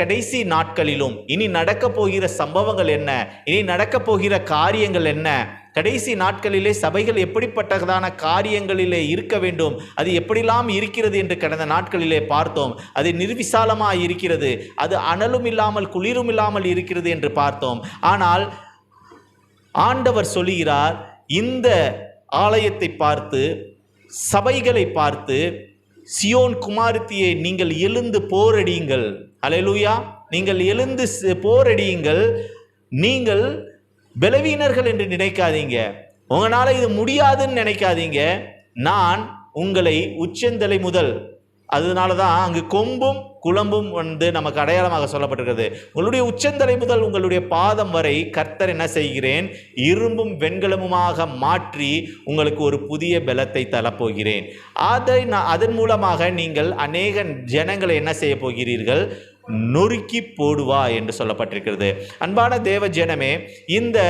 கடைசி நாட்களிலும் இனி நடக்க போகிற சம்பவங்கள் என்ன? இனி நடக்க போகிற காரியங்கள் என்ன? கடைசி நாட்களிலே சபைகள் எப்படிப்பட்டதான காரியங்களிலே இருக்க வேண்டும்? அது எப்படிலாம் இருக்கிறது என்று கடந்த நாட்களிலே பார்த்தோம். அது நிர்விசாலமாக இருக்கிறது. அது அனலும் இல்லாமல் குளிரும் இல்லாமல் இருக்கிறது என்று பார்த்தோம். ஆனால் ஆண்டவர் சொல்லுகிறார் இந்த ஆலயத்தை பார்த்து சபைகளை பார்த்து சியோன் குமாரத்தியை நீங்கள் எழுந்து போரடியுங்கள். அலையலூயா நீங்கள் எழுந்து போரடியுங்கள். நீங்கள் பலவீனர்கள் என்று நினைக்காதீங்க. உங்களால் இது முடியாதுன்னு நினைக்காதீங்க. நான் உங்களை உச்சந்தலை முதல். அதனால தான் அங்கு கொம்பும் குழம்பும் வந்து நமக்கு அடையாளமாக சொல்லப்பட்டிருக்கிறது. உங்களுடைய உச்சந்தலை முதல் உங்களுடைய பாதம் வரை கர்த்தர் என்ன செய்கிறேன்? இரும்பும் வெண்கலமுமாக மாற்றி உங்களுக்கு ஒரு புதிய பலத்தை தரப்போகிறேன். அதை நான் அதன் மூலமாக நீங்கள் அநேக ஜனங்களை என்ன செய்ய போகிறீர்கள்? நொறுக்கி போடுவா என்று சொல்லப்பட்டிருக்கிறது. அன்பான தேவ ஜனமே இந்த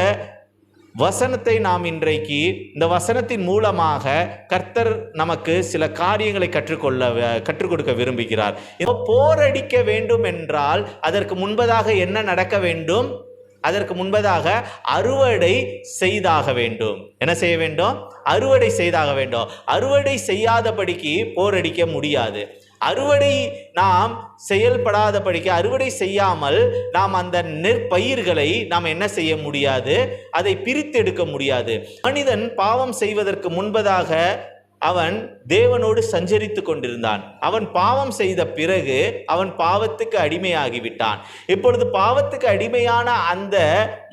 வசனத்தை நாம் இன்றைக்கு இந்த வசனத்தின் மூலமாக கர்த்தர் நமக்கு சில காரியங்களை கற்றுக்கொள்ள கற்றுக் கொடுக்க விரும்புகிறார். இப்போ போரடிக்க வேண்டும் என்றால் அதற்கு முன்பதாக என்ன நடக்க வேண்டும்? அதற்கு முன்பதாக அறுவடை செய்தாக வேண்டும். என்ன செய்ய வேண்டும்? அறுவடை செய்தாக வேண்டும். அறுவடை செய்யாதபடிக்கு போரடிக்க முடியாது. அறுவடை நாம் செயல்படாத படிக்க அறுவடை செய்யாமல் நாம் அந்த நெற்பயிர்களை நாம் என்ன செய்ய முடியாது? அதை பிரித்தெடுக்க முடியாது. மனிதன் பாவம் செய்வதற்கு முன்பதாக அவன் தேவனோடு சஞ்சரித்து கொண்டிருந்தான். அவன் பாவம் செய்த பிறகு அவன் பாவத்துக்கு அடிமையாகிவிட்டான். இப்பொழுது பாவத்துக்கு அடிமையான அந்த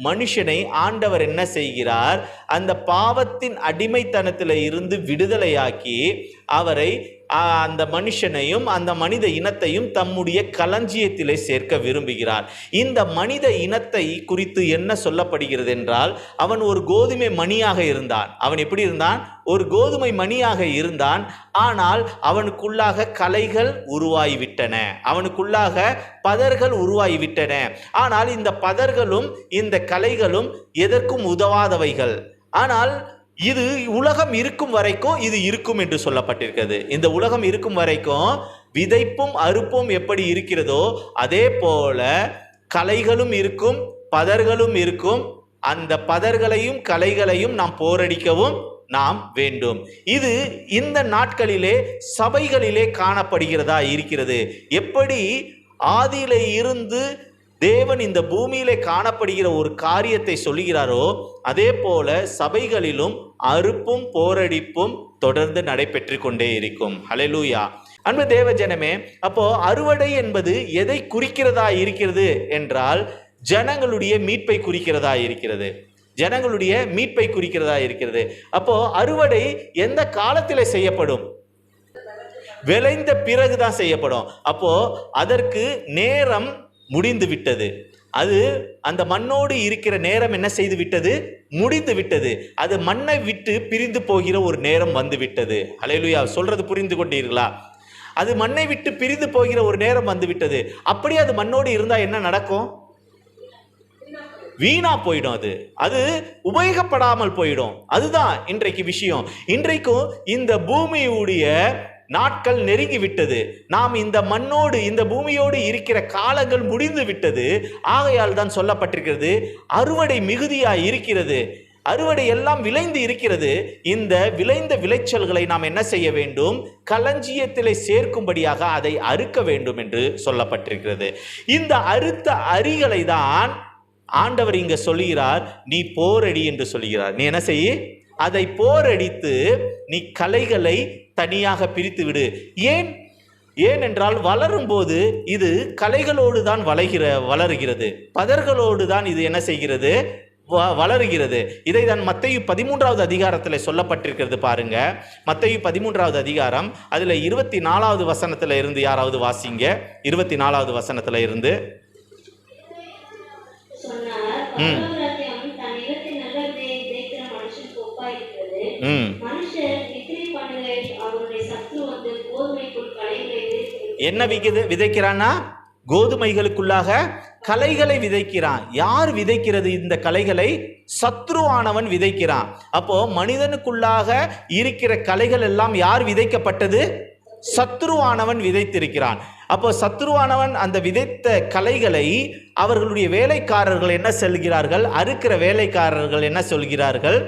மனுஷனை ஆண்டவர் என்ன செய்கிறார்? அந்த பாவத்தின் அடிமைத்தனத்தில் இருந்து விடுதலையாக்கி அவரை அந்த மனுஷனையும் அந்த மனித இனத்தையும் தம்முடைய களஞ்சியத்திலே சேர்க்க விரும்புகிறார். இந்த மனித இனத்தை குறித்து என்ன சொல்லப்படுகிறது என்றால் அவன் ஒரு கோதுமை மணியாக இருந்தான். அவன் எப்படி இருந்தான்? ஒரு கோதுமை மணியாக இருந்தான். ஆனால் அவனுக்குள்ளாக கலைகள் உருவாகிவிட்டன. அவனுக்குள்ளாக பதர்கள் உருவாகிவிட்டன. ஆனால் இந்த பதர்களும் இந்த கலைகளும் எதற்கும் உதவாதவைகள். ஆனால் இது உலகம் இருக்கும் வரைக்கும் இது இருக்கும் என்று சொல்லப்பட்டிருக்கிறது. இந்த உலகம் இருக்கும் வரைக்கும் விதைப்பும் அறுப்பும் எப்படி இருக்கிறதோ அதே போல கலைகளும் இருக்கும் பதர்களும் இருக்கும். அந்த பதர்களையும் கலைகளையும் நாம் போரடிக்கவும் நாம் வேண்டும். இது இந்த நாட்களிலே சபைகளிலே காணப்படுகிறதா இருக்கிறது. எப்படி ஆதியிலே இருந்து தேவன் இந்த பூமியிலே காணப்படுகிற ஒரு காரியத்தை சொல்லுகிறாரோ அதே போல சபைகளிலும் அறுப்பும் போரடிப்பும் தொடர்ந்து நடைபெற்று கொண்டே இருக்கும். ஹலெலூயா அன்பு தேவ ஜனமே அப்போ அறுவடை என்பது எதை குறிக்கிறதா இருக்கிறது என்றால் ஜனங்களுடைய மீட்பை குறிக்கிறதா இருக்கிறது. ஜனங்களுடைய மீட்பை குறிக்கிறதா இருக்கிறது. அப்போ அறுவடை எந்த காலத்தில் செய்யப்படும்? விளைந்த பிறகுதான் செய்யப்படும். அப்போ அதற்கு நேரம் முடிந்து விட்டது அது அந்த மண்ணோடு இருக்கிற நேரம் என்ன செய்து விட்டது முடிந்து விட்டது அது மண்ணை விட்டு பிரிந்து போகிற ஒரு நேரம் வந்து விட்டது அலையலுயா சொல்றது புரிந்து கொண்டீர்களா? அது மண்ணை விட்டு பிரிந்து போகிற ஒரு நேரம் வந்து விட்டது அப்படியே அது மண்ணோடு இருந்தா என்ன நடக்கும்? வீணா போயிடும் அது. அது உபயோகப்படாமல் போயிடும். அதுதான் இன்றைக்கு விஷயம். இன்றைக்கும் இந்த பூமியுடைய நாட்கள் நெருங்கி விட்டது. நாம் இந்த மண்ணோடு இந்த பூமியோடு இருக்கிற காலங்கள் முடிந்து விட்டது. ஆகையால் தான் சொல்லப்பட்டிருக்கிறது அறுவடை மிகுதியாய் இருக்கிறது. அறுவடை எல்லாம் விளைந்து இருக்கிறது. இந்த விளைந்த விளைச்சல்களை நாம் என்ன செய்ய வேண்டும்? களஞ்சியத்திலே சேர்க்கும்படியாக அதை அறுக்க வேண்டும் என்று சொல்லப்பட்டிருக்கிறது. இந்த அறுத்த அரிகளை தான் ஆண்டவர் இங்க சொல்லுகிறார் நீ போரடி என்று சொல்லுகிறார். நீ என்ன செய்ய அதை போரடித்து நீ கலைகளை தனியாக பிரித்து விடு. ஏன்? ஏனென்றால் வளரும்போது இது கலைகளோடு தான் வளைகிற வளருகிறது. பதர்களோடு தான் இது என்ன செய்கிறது? வளருகிறது. இதை தான் மத்தையு பதிமூன்றாவது அதிகாரத்தில் சொல்லப்பட்டிருக்கிறது பாருங்க. மத்தையு பதிமூன்றாவது அதிகாரம் அதில் இருபத்தி நாலாவது வசனத்தில் இருந்து யாராவது வாசிங்க? இருபத்தி நாலாவது வசனத்தில் இருந்து. ம். பரலோகராஜ்யம் தன் நிலத்தில் நல்ல விதையை விதைக்கிற மனுஷனுக்கு ஒப்பாயிருக்கிறது ம் மனுஷர் நித்திரை பண்ணுகையில் அவருடைய சத்து வந்து கோதுமைக்குள் களைகளை விதைக்கிறது என்ன விகுது? விதைக்கிறான்னா கோதுமைகளுக்குள்ளாக கலைகளை விதைக்கிறான். யார் விதைக்கிறது இந்த கலைகளை சத்ருவானவன் விதைக்கிறான். அப்போ மனிதனுக்குள்ளாக இருக்கிற கலைகள் எல்லாம் யார் விதைக்கப்பட்டது? சத்துருவானவன் விதைத்திருக்கிறான். அப்போ சத்துருவானவன் அந்த விதைத்த கலைகளை அவர்களுடைய வேலைக்காரர்கள் என்ன சொல்கிறார்கள்? அறுக்கிற வேலைக்காரர்கள் என்ன சொல்கிறார்கள்?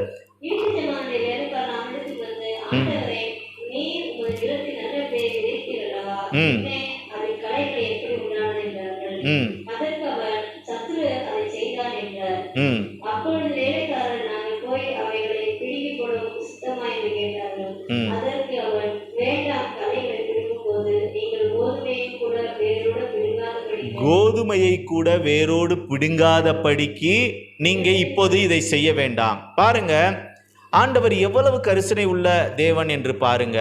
கோதுமையை கூட வேரோடு பிடுங்காதபடிக்கு நீங்க இப்போது இதை செய்ய வேண்டாம். பாருங்க ஆண்டவர் எவ்வளவு கரிசனை உள்ள தேவன் என்று பாருங்க.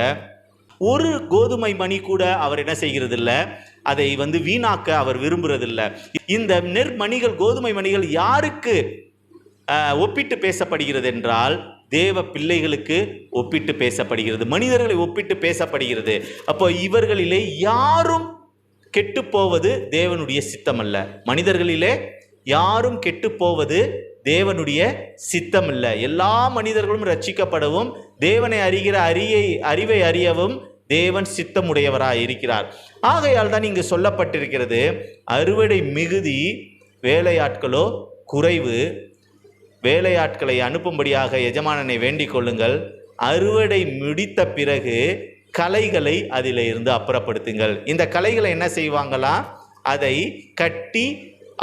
ஒரு கோதுமை மணி கூட அவர் என்ன செய்கிறதில்ல? அதை வந்து வீணாக்க அவர் விரும்புறதில்ல. இந்த நெற்மணிகள் கோதுமை மணிகள் யாருக்கு ஒப்பிட்டு பேசப்படுகிறது என்றால் தேவ பிள்ளைகளுக்கு ஒப்பிட்டு பேசப்படுகிறது மனிதர்களை ஒப்பிட்டு பேசப்படுகிறது. அப்போ இவர்களிலே யாரும் கெட்டு போவது தேவனுடைய சித்தம் அல்ல மனிதர்களிலே யாரும் கெட்டு போவது தேவனுடைய சித்தம் இல்லை எல்லா மனிதர்களும் ரட்சிக்கப்படவும் தேவனை அறிகிற அறியை அறிவை அறியவும் தேவன் சித்தமுடையவராக இருக்கிறார் ஆகையால் தான் இங்கு சொல்லப்பட்டிருக்கிறது அறுவடை மிகுதி வேலையாட்களோ குறைவு வேலையாட்களை அனுப்பும்படியாக எஜமானனை வேண்டிக் கொள்ளுங்கள் அறுவடை முடித்த பிறகு கலைகளை அதில் இருந்து அப்புறப்படுத்துங்கள். இந்த கலைகளை என்ன செய்வாங்களா? அதை கட்டி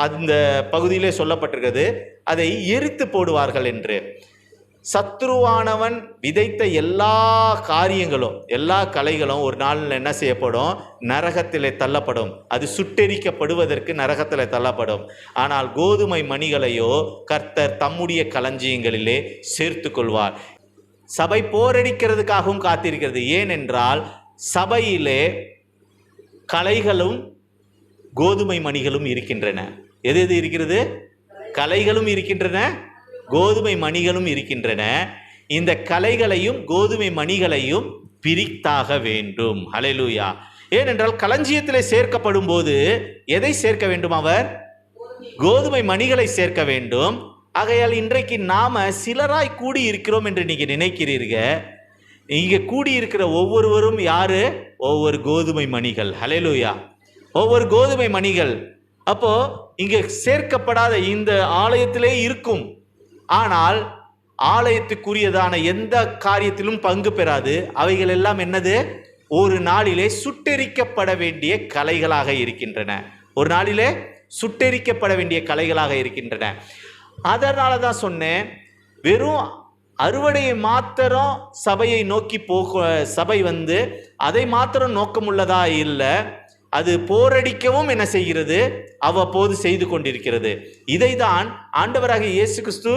அந்த பகுதியிலே சொல்லப்பட்டிருக்கிறது அதை எரித்து போடுவார்கள் என்று. சத்ருவானவன் விதைத்த எல்லா காரியங்களும் எல்லா கலைகளும் ஒரு நாளில் என்ன செய்யப்படும்? நரகத்தில் தள்ளப்படும். அது சுட்டெரிக்கப்படுவதற்கு நரகத்தில் தள்ளப்படும். ஆனால் கோதுமை மணிகளையோ கர்த்தர் தம்முடைய களஞ்சியங்களிலே சேர்த்து கொள்வார். சபை போரடிக்கிறதுக்காகவும் காத்திருக்கிறது. ஏனென்றால் சபையிலே கலைகளும் கோதுமை மணிகளும் இருக்கின்றன. எது எது இருக்கிறது? கலைகளும் இருக்கின்றன. கோதுமை மணிகளும் இருக்கின்றன. இந்த கலைகளையும் கோதுமை மணிகளையும் பிரித்தாக வேண்டும். ஹலெலூயா ஏனென்றால் களஞ்சியத்தில் சேர்க்கப்படும் போது எதை சேர்க்க வேண்டும் அவர்? கோதுமை மணிகளை சேர்க்க வேண்டும். ஆகையால் இன்றைக்கு நாம சிலராய் கூடி இருக்கிறோம் என்று நீங்க நினைக்கிறீர்கள். இங்க கூடி இருக்கிற ஒவ்வொருவரும் யாரு? ஒவ்வொரு கோதுமை மணிகள். ஹalleluya ஒவ்வொரு கோதுமை மணிகள். அப்போ இங்க சேர்க்கப்படாத இந்த ஆலயத்திலே இருக்கும் ஆனால் ஆலயத்துக்குரியதான எந்த காரியத்திலும் பங்கு பெறாது. அவைகள் எல்லாம் என்னது? ஒரு நாளிலே சுட்டெரிக்கப்பட வேண்டிய கலைகளாக இருக்கின்றன. ஒரு நாளிலே சுட்டெரிக்கப்பட வேண்டிய கலைகளாக இருக்கின்றன. அதனால தான் சொன்னேன் வெறும் அறுவடையை மாத்திரம் சபையை நோக்கி போக சபை வந்து அதை மாத்திரம் நோக்கமுள்ளதா இல்லை அது போரடிக்கவும் என்ன செய்கிறது? அவ்வப்போது செய்து கொண்டிருக்கிறது. இதைதான் ஆண்டவராக இயேசு கிறிஸ்து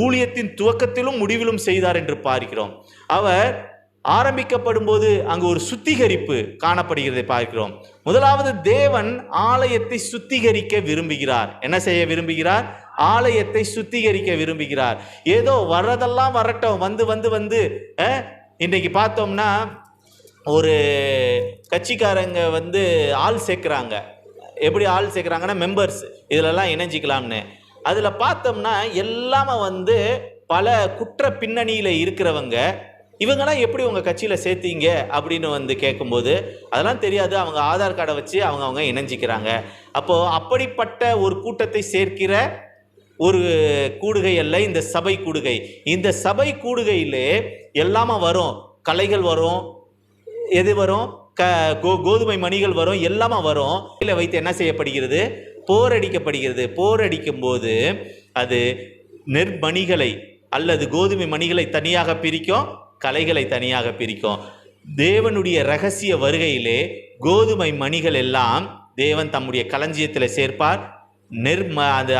ஊழியத்தின் துவக்கத்திலும் முடிவிலும் செய்தார் என்று பார்க்கிறோம். அவர் ஆரம்பிக்கப்படும் போது அங்கு ஒரு சுத்திகரிப்பு காணப்படுகிறதை பார்க்கிறோம். முதலாவது தேவன் ஆலயத்தை சுத்திகரிக்க விரும்புகிறார். என்ன செய்ய விரும்புகிறார்? ஆலயத்தை சுத்திகரிக்க விரும்புகிறார். ஏதோ வர்றதெல்லாம் வரட்டும். வந்து வந்து வந்து இன்னைக்கு பார்த்தோம்னா ஒரு கட்சிக்காரங்க வந்து ஆள் சேர்க்குறாங்க. எப்படி ஆள் சேர்க்குறாங்கன்னா மெம்பர்ஸ் இதிலெல்லாம் இணைஞ்சிக்கலாம்னு. அதில் பார்த்தோம்னா எல்லாமே வந்து பல குற்ற பின்னணியில் இருக்கிறவங்க இவங்கெல்லாம் எப்படி உங்கள் கட்சியில் சேர்த்தீங்க அப்படின்னு வந்து கேட்கும்போது அதெல்லாம் தெரியாது. அவங்க ஆதார் கார்டை வச்சு அவங்க அவங்க இணைஞ்சிக்கிறாங்க. அப்போது அப்படிப்பட்ட ஒரு கூட்டத்தை சேர்க்கிற ஒரு கூடுகை அல்ல இந்த சபை கூடுகை. இந்த சபை கூடுகையிலே எல்லாமே வரும். கலைகள் வரும். எது வரும்? க கோ கோதுமை மணிகள் வரும் எல்லாமே வரும். இதில் வைத்து என்ன செய்யப்படுகிறது? போரடிக்கப்படுகிறது போரடிக்கும் போது அது நெற்மணிகளை அல்லது கோதுமை மணிகளை தனியாக பிரிக்கும் கலைகளை தனியாக பிரிக்கும். தேவனுடைய ரகசிய வருகையிலே கோதுமை மணிகள் எல்லாம் தேவன் தம்முடைய களஞ்சியத்தில் சேர்ப்பார். நெர்ம அந்த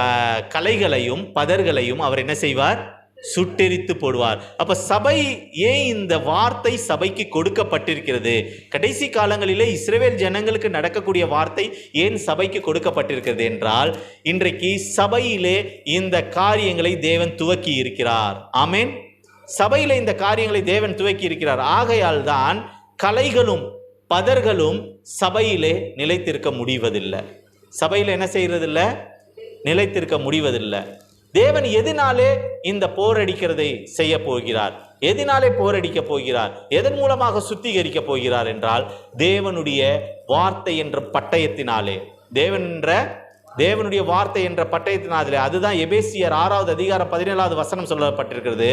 கலைகளையும் பதர்களையும் அவர் என்ன செய்வார்? சுட்டெரித்து போடுவார். அப்ப சபை ஏன் இந்த வார்த்தை சபைக்கு கொடுக்கப்பட்டிருக்கிறது? கடைசி காலங்களிலே இஸ்ரேவேல் ஜனங்களுக்கு நடக்கக்கூடிய வார்த்தை ஏன் சபைக்கு கொடுக்கப்பட்டிருக்கிறது என்றால் இன்றைக்கு சபையிலே இந்த காரியங்களை தேவன் துவக்கி இருக்கிறார். ஆமேன். சபையில இந்த காரியங்களை தேவன் துவக்கி இருக்கிறார். ஆகையால் தான் கலைகளும் பதர்களும் சபையிலே நிலைத்திருக்க முடிவதில்லை. சபையில் என்ன செய்யறதில்லை? நிலைத்திருக்க முடிவதில்லை. தேவன் எதினாலே இந்த போரடிக்கிறதை செய்ய போகிறார். எதினாலே போரடிக்க போகிறார். எதன் மூலமாக சுத்திகரிக்க போகிறார் என்றால் தேவனுடைய வார்த்தை என்ற பட்டயத்தினாலே. தேவன் என்ற தேவனுடைய வார்த்தை என்ற பட்டயத்தினாலே. அதுதான் எபேசியர் ஆறாவது அதிகாரம் பதினேழாவது வசனம் சொல்லப்பட்டிருக்கிறது.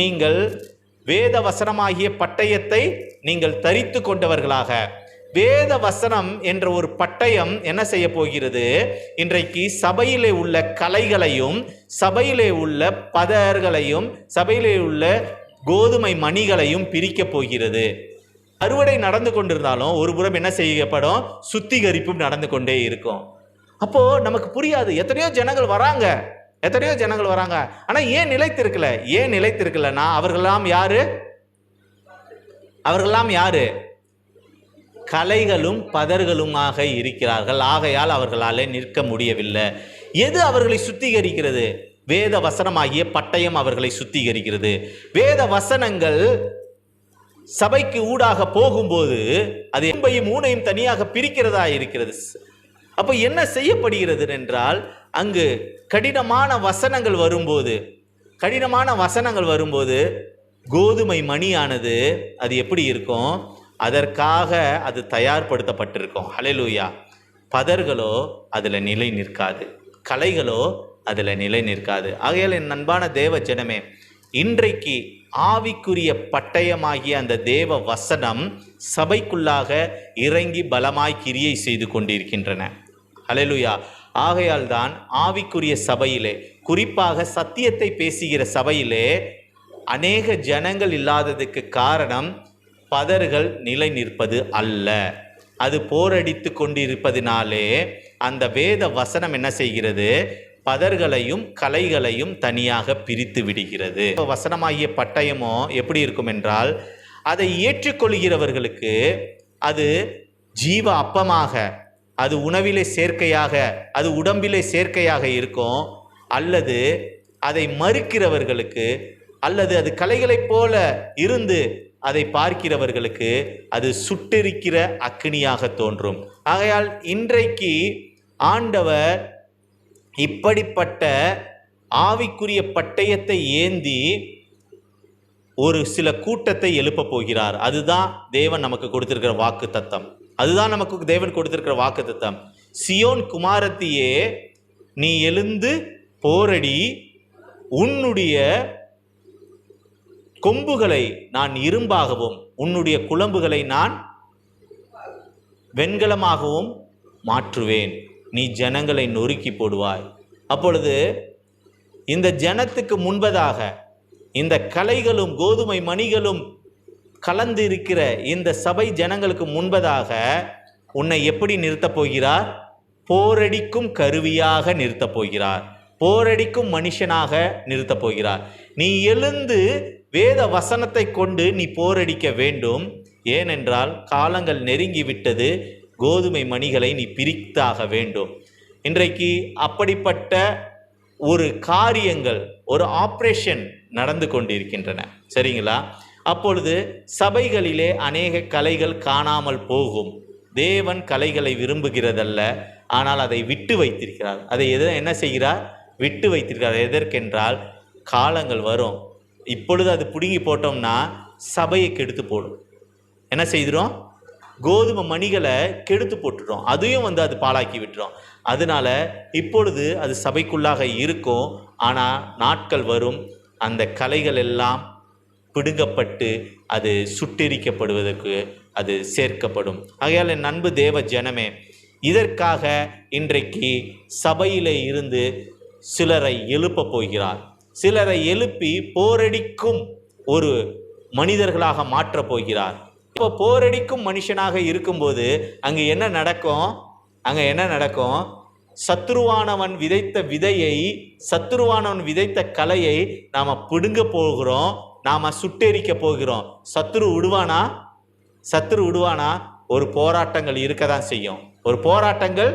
நீங்கள் வேத வசனமாகிய பட்டயத்தை நீங்கள் தரித்து கொண்டவர்களாக. வேத வசனம் என்ற ஒரு பட்டயம் என்ன செய்ய போகிறது? இன்றைக்கு சபையிலே உள்ள கலைகளையும் சபையிலே உள்ள பதர்களையும் சபையிலே உள்ள கோதுமை மணிகளையும் பிரிக்க போகிறது. அறுவடை நடந்து கொண்டிருந்தாலும் ஒரு புறம் என்ன செய்யப்படும்? சுத்திகரிப்பும் நடந்து கொண்டே இருக்கும். அப்போ நமக்கு புரியாது. எத்தனையோ ஜனங்கள் வராங்க. எத்தனையோ ஜனங்கள் வராங்க. ஆனா ஏன் நிலைத்திருக்கல? ஏன் நிலைத்திருக்கலன்னா அவர்களெல்லாம் யாரு? அவர்களெல்லாம் யாரு? கலைகளும் பதர்களுமாக இருக்கிறார்கள். ஆகையால் அவர்களாலே நிற்க முடியவில்லை. எது அவர்களை சுத்திகரிக்கிறது? வேத வசனமாகிய பட்டயம் அவர்களை சுத்திகரிக்கிறது. வேத வசனங்கள் சபைக்கு ஊடாக போகும்போது அது என்பையும் ஊனையும் தனியாக பிரிக்கிறதா இருக்கிறது. அப்போ என்ன செய்யப்படுகிறது என்றால் அங்கு கடினமான வசனங்கள் வரும்போது கடினமான வசனங்கள் வரும்போது கோதுமை மணியானது அது எப்படி இருக்கும்? அதற்காக அது தயார்படுத்தப்பட்டிருக்கும். ஹalleluya. பதர்களோ அதில் நிலை நிற்காது. கலைகளோ அதில் நிலை நிற்காது. ஆகையால் என் அன்பான தேவ ஜனமே இன்றைக்கு ஆவிக்குரிய பட்டயமாகிய அந்த தேவ வசனம் சபைக்குள்ளாக இறங்கி பலமாய் கிரியை செய்து கொண்டிருக்கின்றன. அலையலுயா ஆகையால் தான் ஆவிக்குரிய சபையிலே குறிப்பாக சத்தியத்தை பேசுகிற சபையிலே அநேக ஜனங்கள் இல்லாததுக்கு காரணம் பதர்கள் நிலை நிற்பது அல்ல. அது போரடித்து கொண்டிருப்பதினாலே அந்த வேத வசனம் என்ன செய்கிறது? பதர்களையும் கலைகளையும் தனியாக பிரித்து விடுகிறது. வசனமாகிய பட்டயமோ எப்படி இருக்கும் என்றால் அதை ஏற்றுக்கொள்கிறவர்களுக்கு அது ஜீவ அப்பமாக அது உணவிலே சேர்க்கையாக அது உடம்பிலே சேர்க்கையாக இருக்கும். அல்லது அதை மறுக்கிறவர்களுக்கு அல்லது அது கலைகளைப் போல இருந்து அதை பார்க்கிறவர்களுக்கு அது சுட்டெரிக்கிற அக்கினியாக தோன்றும். ஆகையால் இன்றைக்கு ஆண்டவர் இப்படிப்பட்ட ஆவிக்குரிய பட்டயத்தை ஏந்தி ஒரு சில கூட்டத்தை எழுப்ப போகிறார். அதுதான் தேவன் நமக்கு கொடுத்திருக்கிற வாக்கு தத்தம் அதுதான் நமக்கு தேவன் கொடுத்திருக்கிற வாக்கு தத்தம் சியோன் குமாரத்தியே நீ எழுந்து போரடி உன்னுடைய கொம்புகளை நான் இரும்பாகவும் உன்னுடைய குழம்புகளை நான் வெண்கலமாகவும் மாற்றுவேன். நீ ஜனங்களை நொறுக்கி போடுவாய். அப்பொழுது இந்த ஜனத்துக்கு முன்பதாக இந்த கலைகளும் கோதுமை மணிகளும் கலந்து இருக்கிற இந்த சபை ஜனங்களுக்கு முன்பதாக உன்னை எப்படி நிறுத்தப் போகிறார்? போரடிக்கும் கருவியாக நிறுத்தப் போகிறார். போரடிக்கும் மனுஷனாக நிறுத்தப் போகிறார். நீ எழுந்து வேத வசனத்தை கொண்டு நீ போரடிக்க வேண்டும். ஏனென்றால் காலங்கள் நெருங்கி விட்டது கோதுமை மணிகளை நீ பிரித்தாக வேண்டும். இன்றைக்கு அப்படிப்பட்ட ஒரு காரியங்கள் ஒரு ஆப்ரேஷன் நடந்து கொண்டிருக்கின்றன. சரிங்களா? அப்பொழுது சபைகளிலே அநேக கலைகள் காணாமல் போகும். தேவன் கலைகளை விரும்புகிறதல்ல ஆனால் அதை விட்டு வைத்திருக்கிறார். அதை எது என்ன செய்கிறார்? விட்டு வைத்திருக்கிறார். எதற்கென்றால் காலங்கள் வரும். இப்பொழுது அது பிடுங்கி போட்டோம்னா சபையை கெடுத்து போடும். என்ன செய்திடும் கோதுமை மணிகளை கெடுத்து போட்டுடும் அதையும் வந்து அது பாழாக்கி விட்டுரும். அதனால இப்பொழுது அது சபைக்குள்ளாக இருக்கும். ஆனால் நாட்கள் வரும். அந்த கலைகள் எல்லாம் பிடுங்கப்பட்டு அது சுட்டெரிக்கப்படுவதற்கு அது சேர்க்கப்படும். ஆகையால் என் அன்பு தேவ ஜனமே இதற்காக இன்றைக்கு சபையிலே இருந்து சிலரை எழுப்ப போகிறார். சிலரை எழுப்பி போரடிக்கும் ஒரு மனிதர்களாக மாற்றப் போகிறார். இப்போ போரடிக்கும் மனுஷனாக இருக்கும்போது அங்கே என்ன நடக்கும்? அங்கே என்ன நடக்கும்? சத்ருவானவன் விதைத்த விதையை சத்ருவானவன் விதைத்த கலையை நாம் பிடுங்க போகிறோம் நாம் சுட்டெரிக்க போகிறோம். சத்ரு விடுவானா? சத்ரு விடுவானா? ஒரு போராட்டங்கள் இருக்க தான் செய்யும். ஒரு போராட்டங்கள்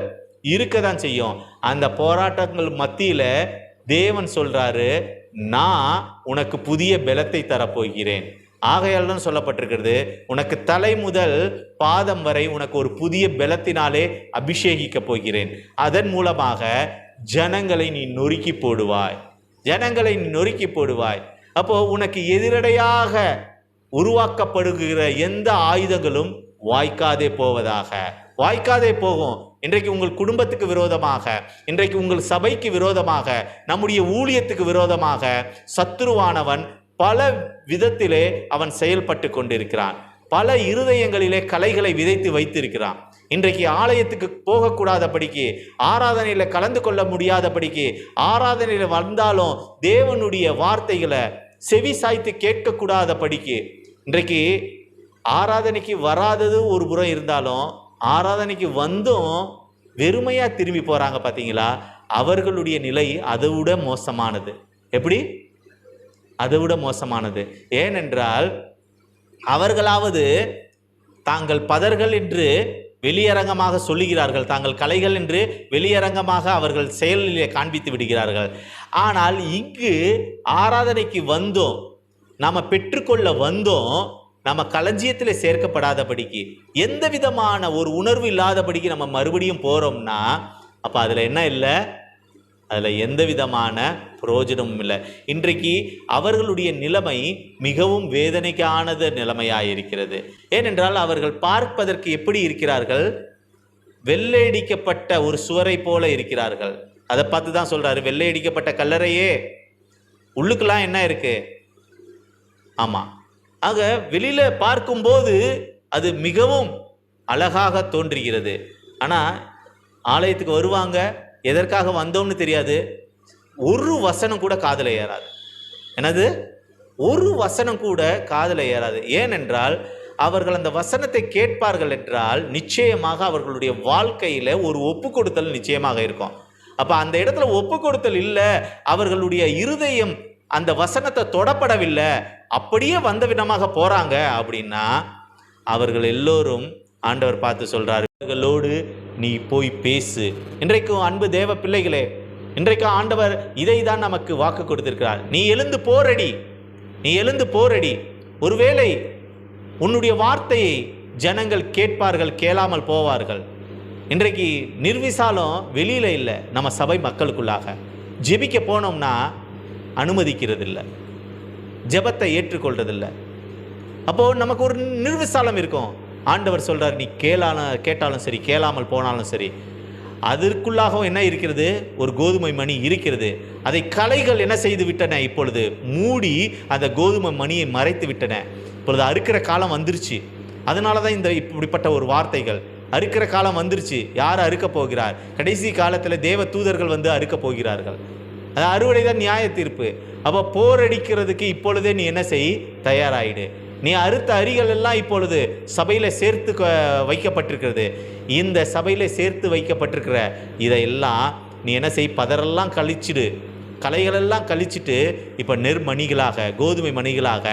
இருக்க தான் செய்யும். அந்த போராட்டங்கள் மத்தியில் தேவன் சொல்றாரு நான் உனக்கு புதிய பலத்தை தரப்போகிறேன். ஆகையால் தான் சொல்லப்பட்டிருக்கிறது உனக்கு தலை முதல் பாதம் வரை உனக்கு ஒரு புதிய பலத்தினாலே அபிஷேகிக்கப் போகிறேன். அதன் மூலமாக ஜனங்களை நீ நொறுக்கி போடுவாய். ஜனங்களை நீ நொறுக்கி போடுவாய். அப்போ உனக்கு எதிரடையாக உருவாக்கப்படுகிற எந்த ஆயுதங்களும் வாய்க்காதே போவதாக. வாய்க்காதே போகும். இன்றைக்கு உங்கள் குடும்பத்துக்கு விரோதமாக இன்றைக்கு உங்கள் சபைக்கு விரோதமாக நம்முடைய ஊழியத்துக்கு விரோதமாக சத்துருவானவன் பல விதத்திலே அவன் செயல்பட்டு கொண்டிருக்கிறான். பல இருதயங்களிலே கலைகளை விதைத்து வைத்திருக்கிறான். இன்றைக்கு ஆலயத்துக்கு போகக்கூடாதபடிக்கு ஆராதனையில் கலந்து கொள்ள முடியாதபடிக்கு ஆராதனையில் வந்தாலும் தேவனுடைய வார்த்தைகளை செவி சாய்த்து கேட்கக்கூடாதபடிக்கு இன்றைக்கு ஆராதனைக்கு வராதது ஒரு புறம் இருந்தாலும் ஆராதனைக்கு வந்தும் வெறுமையாக திரும்பி போகிறாங்க பார்த்தீங்களா அவர்களுடைய நிலை அதை விட மோசமானது. எப்படி? அதை விட மோசமானது. ஏனென்றால் அவர்களாவது தாங்கள் பதர்கள் என்று வெளியரங்கமாக சொல்லுகிறார்கள். தாங்கள் கலைகள் என்று வெளியரங்கமாக அவர்கள் செயலிலே காண்பித்து விடுகிறார்கள். ஆனால் இங்கு ஆராதனைக்கு வந்தோம் நாம் பெற்றுக்கொள்ள வந்தோம் நம்ம களஞ்சியத்தில் சேர்க்கப்படாதபடிக்கு எந்த விதமான ஒரு உணர்வு இல்லாதபடிக்கு நம்ம மறுபடியும் போகிறோம்னா அப்போ அதில் என்ன இல்லை? அதில் எந்த விதமான பிரயோஜனமும் இல்லை. இன்றைக்கு அவர்களுடைய நிலைமை மிகவும் வேதனைக்கானது நிலைமையாக இருக்கிறது ஏனென்றால் அவர்கள் பார்ப்பதற்கு எப்படி இருக்கிறார்கள்? வெள்ளையடிக்கப்பட்ட ஒரு சுவரை போல இருக்கிறார்கள். அதை பார்த்து தான் சொல்கிறாரு வெள்ளையடிக்கப்பட்ட கல்லறையே. உள்ளுக்கெல்லாம் என்ன இருக்குது ஆமாம் ஆக வெளியில் பார்க்கும்போது அது மிகவும் அழகாக தோன்றுகிறது. ஆனால் ஆலயத்துக்கு வருவாங்க எதற்காக வந்தோம்னு தெரியாது. ஒரு வசனம் கூட காதல ஏறாது. எனது ஒரு வசனம் கூட காதல ஏறாது. ஏனென்றால் அவர்கள் அந்த வசனத்தை கேட்பார்கள் என்றால் நிச்சயமாக அவர்களுடைய வாழ்க்கையில் ஒரு ஒப்பு கொடுத்தல் நிச்சயமாக இருக்கும். அப்போ அந்த இடத்துல ஒப்பு கொடுத்தல் இல்லை அவர்களுடைய இருதயம் அந்த வசனத்தை தொடப்படவில்லை. அப்படியே வந்த விதமாக போறாங்க அப்படின்னா அவர்கள் எல்லோரும் ஆண்டவர் பார்த்து சொல்றாரு அவர்களோடு நீ போய் பேசு. இன்றைக்கும் அன்பு தேவ பிள்ளைகளே இன்றைக்கு ஆண்டவர் இதை தான் நமக்கு வாக்கு கொடுத்திருக்கிறார். நீ எழுந்து போரடி நீ எழுந்து போரடி. ஒருவேளை உன்னுடைய வார்த்தையை ஜனங்கள் கேட்பார்கள் கேளாமல் போவார்கள். இன்றைக்கு நிர்விசாலம் வெளியில இல்லை நம்ம சபை மக்களுக்குள்ளாக. ஜெபிக்க போனோம்னா அனுமதிக்கிறதில்லை. ஜபத்தை ஜெபத்தை அப்போது நமக்கு ஒரு நிர்விசாலம் இருக்கும். ஆண்டவர் சொல்கிறார் நீ கேளான கேட்டாலும் சரி கேளாமல் போனாலும் சரி அதற்குள்ளாகவும் என்ன இருக்கிறது? ஒரு கோதுமை மணி இருக்கிறது. அதை கலைகள் என்ன செய்து விட்டன? இப்பொழுது மூடி அந்த கோதுமை மணியை மறைத்து விட்டன. இப்பொழுது அறுக்கிற காலம் வந்துருச்சு. அதனால தான் இந்த இப்படிப்பட்ட ஒரு வார்த்தைகள். அறுக்கிற காலம் வந்துருச்சு. யார் அறுக்க போகிறார்? கடைசி காலத்தில் தேவ தூதர்கள் வந்து அறுக்க போகிறார்கள். அது அறுவடை தான் நியாய தீர்ப்பு. அப்போ போரடிக்கிறதுக்கு இப்பொழுதே நீ என்ன செய்? தயாராகிடு நீ அறுத்த அரிகள் எல்லாம் இப்பொழுது சபையில் சேர்த்து வைக்கப்பட்டிருக்கிறது. இந்த சபையில் சேர்த்து வைக்கப்பட்டிருக்கிற இதையெல்லாம் நீ என்ன செய்? பதரெல்லாம் கழிச்சிடு. களைகளெல்லாம் கழிச்சிட்டு இப்போ நெர்மணிகளாக கோதுமை மணிகளாக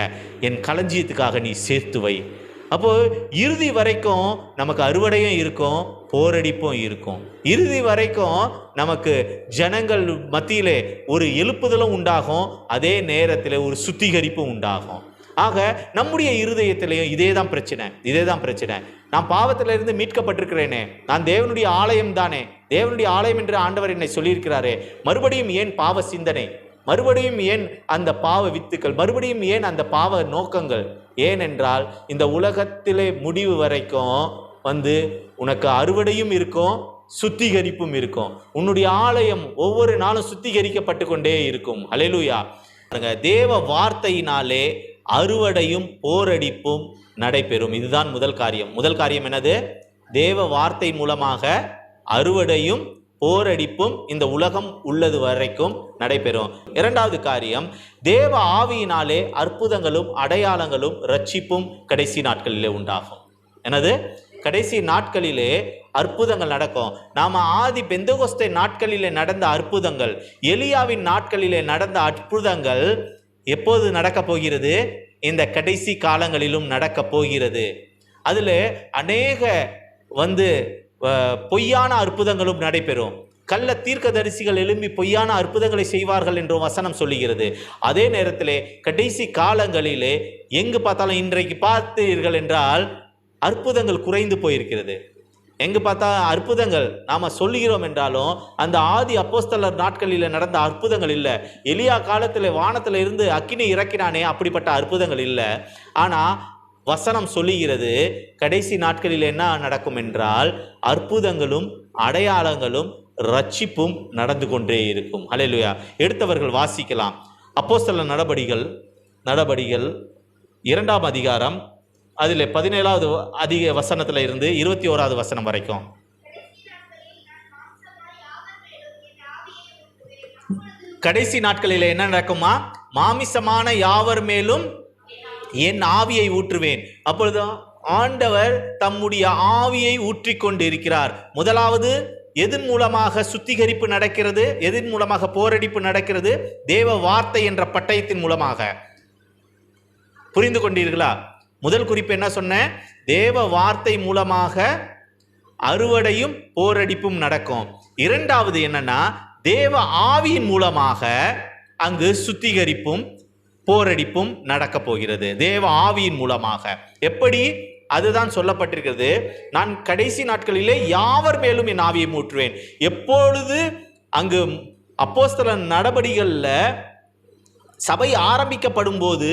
என் களஞ்சியத்துக்காக நீ சேர்த்து வை. அப்போது இறுதி வரைக்கும் நமக்கு அறுவடையும் இருக்கும் போரடிப்பும் இருக்கும். இறுதி வரைக்கும் நமக்கு ஜனங்கள் மத்தியிலே ஒரு எழுப்புதலும் உண்டாகும் அதே நேரத்தில் ஒரு சுத்திகரிப்பும் உண்டாகும். ஆக நம்முடைய இருதயத்திலையும் இதே தான் பிரச்சனை இதே தான் பிரச்சனை. நான் பாவத்திலிருந்து இருந்து மீட்கப்பட்டிருக்கிறேனே நான் தேவனுடைய ஆலயம் தானே தேவனுடைய ஆலயம் என்று ஆண்டவர் என்னை சொல்லியிருக்கிறாரே மறுபடியும் ஏன் பாவ சிந்தனை? மறுபடியும் ஏன் அந்த பாவ வித்துக்கள்? மறுபடியும் ஏன் அந்த பாவ நோக்கங்கள்? ஏனென்றால் இந்த உலகத்திலே முடிவு வரைக்கும் வந்து உனக்கு அறுவடையும் இருக்கும் சுத்திகரிப்பும் இருக்கும். உன்னுடைய ஆலயம் ஒவ்வொரு நாளும் சுத்திகரிக்கப்பட்டு கொண்டே இருக்கும். அலையலூயா பாருங்க தேவ வார்த்தையினாலே அறுவடையும் போரடிப்பும் நடைபெறும். இதுதான் முதல் காரியம். முதல் காரியம் என்னது? தேவ வார்த்தை மூலமாக அறுவடையும் போரடிப்பும் இந்த உலகம் உள்ளது வரைக்கும் நடைபெறும். இரண்டாவது காரியம் தேவ ஆவியினாலே அற்புதங்களும் அடையாளங்களும் ரட்சிப்பும் கடைசி நாட்களிலே உண்டாகும். எனது கடைசி நாட்களிலே அற்புதங்கள் நடக்கும். நாம் ஆதி பெந்தகோஸ்தை நாட்களிலே நடந்த அற்புதங்கள் எலியாவின் நாட்களிலே நடந்த அற்புதங்கள் எப்போது நடக்கப் போகிறது? இந்த கடைசி காலங்களிலும் நடக்கப் போகிறது. அதில் அநேக வந்து பொய்யான அற்புதங்களும் நடைபெறும். கள்ள தீர்க்கதரிசிகள் எழும்பி பொய்யான அற்புதங்களை செய்வார்கள் என்றும் வசனம் சொல்லுகிறது. அதே நேரத்திலே கடைசி காலங்களிலே எங்கு பார்த்தாலும் இன்றைக்கு பார்த்தீர்கள் என்றால் அற்புதங்கள் குறைந்து போயிருக்கிறது. எங்கு பார்த்தா அற்புதங்கள் நாம் சொல்லுகிறோம் என்றாலும் அந்த ஆதி அப்போஸ்தலர் நாட்களில் நடந்த அற்புதங்கள் இல்லை. எளியா காலத்தில் வானத்தில் இருந்து அக்கினி இறக்கினானே அப்படிப்பட்ட அற்புதங்கள் இல்லை. ஆனால் வசனம் சொல்லுகிறது கடைசி நாட்களில் என்ன நடக்கும் என்றால் அற்புதங்களும் அடையாளங்களும் ரட்சிப்பும் நடந்து கொண்டே இருக்கும். அலையலுயா எடுத்தவர்கள் வாசிக்கலாம். அப்போஸ்தலர் நடபடிகள் நடபடிகள் இரண்டாம் அதிகாரம் அதில் பதினேழாவது அதிக வசனத்தில் இருந்து இருபத்தி ஓராவது வசனம் வரைக்கும். கடைசி நாட்களில் என்ன நடக்குமா? மாமிசமான யாவர் மேலும் என் ஆவியை ஊற்றுவேன். அப்பொழுது ஆண்டவர் தம்முடைய ஆவியை ஊற்றிக் கொண்டிருக்கிறார் முதலாவது எதன் மூலமாக சுத்திகரிப்பு நடக்கிறது எதன் மூலமாக போரடிப்பு நடக்கிறது? தேவ வார்த்தை என்ற பட்டயத்தின் மூலமாக. புரிந்து கொண்டீர்களா? முதல் குறிப்பு என்ன சொன்னேன் தேவ வார்த்தை மூலமாக அறுவடையும் போரடிப்பும் நடக்கும். இரண்டாவது என்னன்னா தேவ ஆவியின் மூலமாக அங்கு சுத்திகரிப்பும் போரடிப்பும் நடக்க போகிறது. தேவ ஆவியின் மூலமாக. எப்படி? அதுதான் சொல்லப்பட்டிருக்கிறது. நான் கடைசி நாட்களிலே யாவர் மேலும் என் ஆவியை மூற்றுவேன் எப்பொழுது? அங்கு அப்போஸ்தல நடபடிகளில் சபை ஆரம்பிக்கப்படும் போது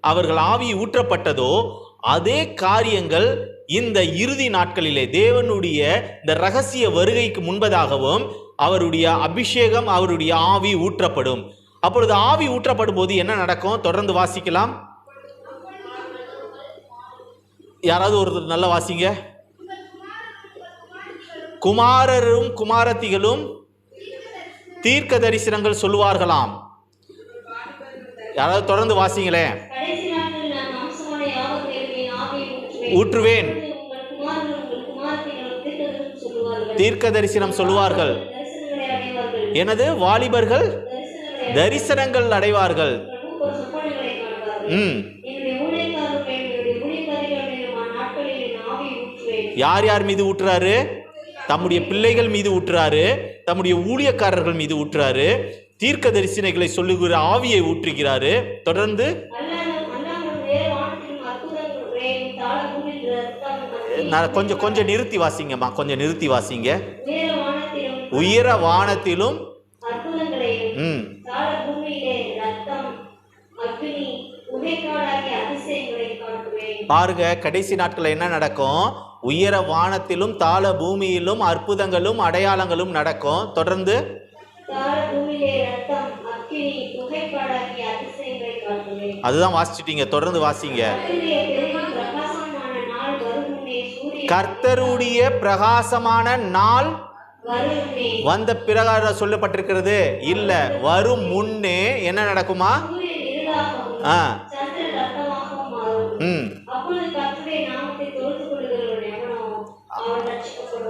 அவர்கள் ஆவி ஊற்றப்பட்டதோ அதே காரியங்கள் இந்த இறுதி நாட்களிலே தேவனுடைய இந்த ரகசிய வருகைக்கு முன்பதாகவும் அவருடைய அபிஷேகம் அவருடைய ஆவி ஊற்றப்படும். அப்பொழுது ஆவி ஊற்றப்படும் போது என்ன நடக்கும்? தொடர்ந்து வாசிக்கலாம். யாராவது ஒரு நல்ல வாசிங்க. குமாரரும் குமாரத்திகளும் தீர்க்க தரிசனங்கள் சொல்லுவார்களாம். யாராவது தொடர்ந்து வாசிங்களேன் ஊற்றுவேன். தீர்க்க தரிசனம் சொல்லுவார்கள். எனது வாலிபர்கள்? தரிசனங்கள் அடைவார்கள். ம். யார் யார் மீது ஊற்றுறாரு? தம்முடைய பிள்ளைகள் மீது ஊற்றுறாரு. தம்முடைய ஊழியக்காரர்கள் மீது ஊற்றுறாரு. தீர்க்க தரிசனைகளை சொல்லுகிற ஆவியை ஊற்றுகிறாரு. தொடர்ந்து நான் கொஞ்சம் கொஞ்சம் நிறுத்தி வாசிங்கம்மா. கொஞ்சம் நிறுத்தி வாசிங்க. உயர வானத்திலும் உயர வானத்திலும் அற்புதங்களையும் ம் தாழ பூமியிலே ரத்தம் அக்னி புகைக்காடாகிய அதிசயங்களை காட்டுவேன் பாருங்க கடைசி நாட்களில் என்ன நடக்கும்? உயர வானத்திலும் தாழ பூமியிலும் அற்புதங்களும் அடையாளங்களும் நடக்கும். தொடர்ந்து. அதுதான் வாசிச்சிட்டீங்க தொடர்ந்து வாசிங்க. கர்த்தருடைய பிரகாசமான நாள் வந்த பிரகாரம் சொல்லப்பட்டிருக்கிறது. இல்ல வரும் முன்னே என்ன நடக்குமா?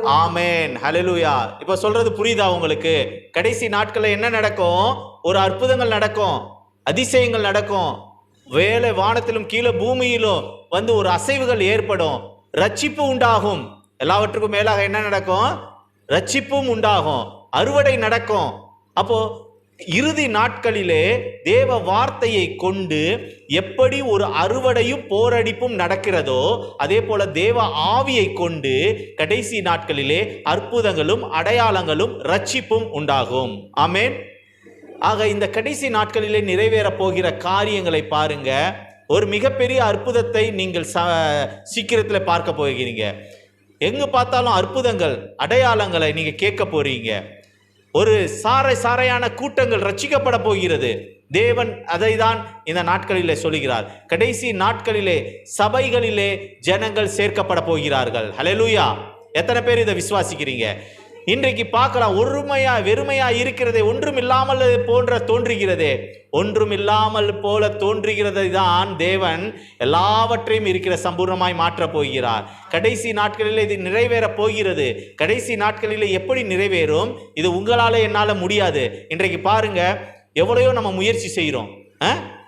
ஆமேன். ஹalleluya. இப்போ சொல்றது புரியுதா உங்களுக்கு? கடைசி நாட்களில் என்ன நடக்கும்? ஒரு அற்புதங்கள் நடக்கும். அதிசயங்கள் நடக்கும். வேலை வானத்திலும் கீழே பூமியிலும் வந்து ஒரு அசைவுகள் ஏற்படும். ரட்சிப்பு உண்டாகும். எல்லாவற்றுக்கும் மேலாக என்ன நடக்கும்? ரட்சிப்பும் உண்டாகும். அறுவடை நடக்கும். அப்போ இறுதி நாட்களிலே தேவ வார்த்தையை கொண்டு எப்படி ஒரு அறுவடையும் போரடிப்பும் நடக்கிறதோ அதே போல தேவ ஆவியை கொண்டு கடைசி நாட்களிலே அற்புதங்களும் அடையாளங்களும் ரட்சிப்பும் உண்டாகும். ஆமேன். ஆக இந்த கடைசி நாட்களிலே நிறைவேறப் போகிற காரியங்களை பாருங்க. ஒரு மிகப்பெரிய அற்புதத்தை நீங்கள் ச சீக்கிரத்தில் பார்க்க போகிறீங்க. எங்கு பார்த்தாலும் அற்புதங்கள் அடையாளங்களை நீங்கள் கேட்க போறீங்க. ஒரு சாறை சாறையான கூட்டங்கள் ரட்சிக்கப்பட போகிறது. தேவன் அதை தான் இந்த நாட்களிலே சொல்லுகிறார். கடைசி நாட்களிலே சபைகளிலே ஜனங்கள் சேர்க்கப்பட போகிறார்கள். ஹலெலூயா எத்தனை பேர் இதை விசுவாசிக்கிறீங்க? இன்றைக்கு பார்க்கலாம் ஒருமையா வெறுமையா இருக்கிறதே ஒன்றும் இல்லாமல் போன்ற தோன்றுகிறதே. ஒன்றும் இல்லாமல் போல தோன்றுகிறதை தான் தேவன் எல்லாவற்றையும் இருக்கிற சம்பூர்ணமாய் மாற்றப் போகிறார். கடைசி நாட்களில் இது நிறைவேறப் போகிறது. கடைசி நாட்களில் எப்படி நிறைவேறும்? இது உங்களால் என்னால் முடியாது. இன்றைக்கு பாருங்க எவ்வளையோ நம்ம முயற்சி செய்கிறோம்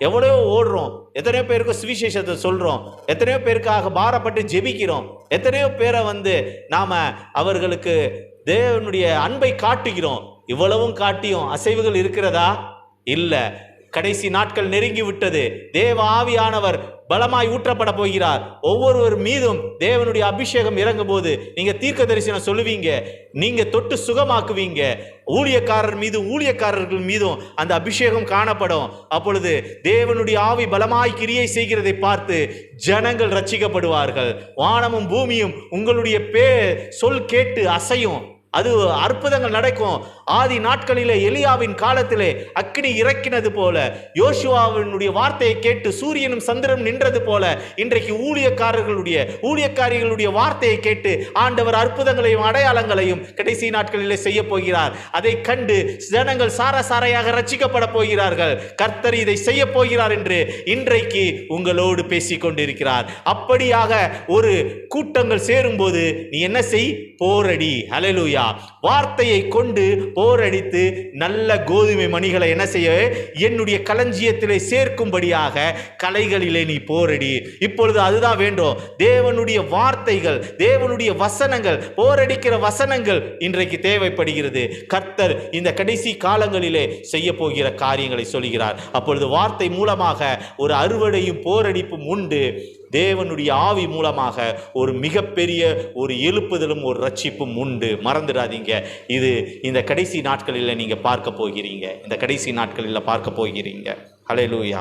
எவ்வளோ ஓடுறோம். எத்தனையோ பேருக்கு சுவிசேஷத்தை சொல்கிறோம் எத்தனையோ பேருக்காக பாரப்பட்டு ஜெபிக்கிறோம். எத்தனையோ பேரை வந்து நாம் அவர்களுக்கு தேவனுடைய அன்பை காட்டுகிறோம். இவ்வளவும் காட்டியும் அசைவுகள் இருக்கிறதா? இல்லை. கடைசி நாட்கள் நெருங்கி விட்டது. தேவ ஆவியானவர் பலமாய் ஊற்றப்பட போகிறார். ஒவ்வொருவர் மீதும் தேவனுடைய அபிஷேகம் இறங்கும் போது நீங்க தீர்க்க தரிசனம் சொல்லுவீங்க. நீங்க தொட்டு சுகமாக்குவீங்க. ஊழியக்காரர் மீதும் ஊழியக்காரர்கள் மீதும் அந்த அபிஷேகம் காணப்படும். அப்பொழுது தேவனுடைய ஆவி பலமாய் கிரியை செய்கிறதை பார்த்து ஜனங்கள் ரட்சிக்கப்படுவார்கள். வானமும் பூமியும் உங்களுடைய பே சொல் கேட்டு அசையும். அது அற்புதங்கள் நடக்கும். ஆதி நாட்களிலே எலியாவின் காலத்திலே அக்னி இறக்கினது போல யோசுவாவினுடைய வார்த்தையை கேட்டு சூரியனும் சந்திரனும் நின்றது போல இன்றைக்கு ஊழியக்காரர்களுடைய ஊழியக்காரிகளுடைய வார்த்தையை கேட்டு ஆண்டவர் அற்புதங்களையும் அடையாளங்களையும் கடைசி நாட்களிலே செய்ய போகிறார். அதை கண்டு ஜனங்கள் சாரசாரையாக ரச்சிக்கப்பட போகிறார்கள். கர்த்தர் இதை செய்ய போகிறார் என்று இன்றைக்கு உங்களோடு பேசிக் கொண்டிருக்கிறார். அப்படியாக ஒரு கூட்டங்கள் சேரும்போது நீ என்ன செய்? போரடி. job. வார்த்தையை கொண்டு போரடித்து நல்ல கோதுமை மணிகளை என்ன செய்ய என்னுடைய களஞ்சியத்திலே சேர்க்கும்படியாக கலைகளிலே நீ போரடி. இப்பொழுது அதுதான் வேண்டும். தேவனுடைய வார்த்தைகள் தேவனுடைய வசனங்கள் போரடிக்கிற வசனங்கள் இன்றைக்கு தேவைப்படுகிறது. கர்த்தர் இந்த கடைசி காலங்களிலே செய்ய போகிற காரியங்களை சொல்கிறார். அப்பொழுது வார்த்தை மூலமாக ஒரு அறுவடையும் போரடிப்பும் உண்டு. தேவனுடைய ஆவி மூலமாக ஒரு மிகப்பெரிய ஒரு எழுப்புதலும் ஒரு ரட்சிப்பும் உண்டு. மறந்துடாதீங்க. இது இந்த கடைசி நாட்களில் நீங்க பார்க்க போகிறீங்க. இந்த கடைசி நாட்களில் பார்க்க போகிறீங்க. ஹalleluya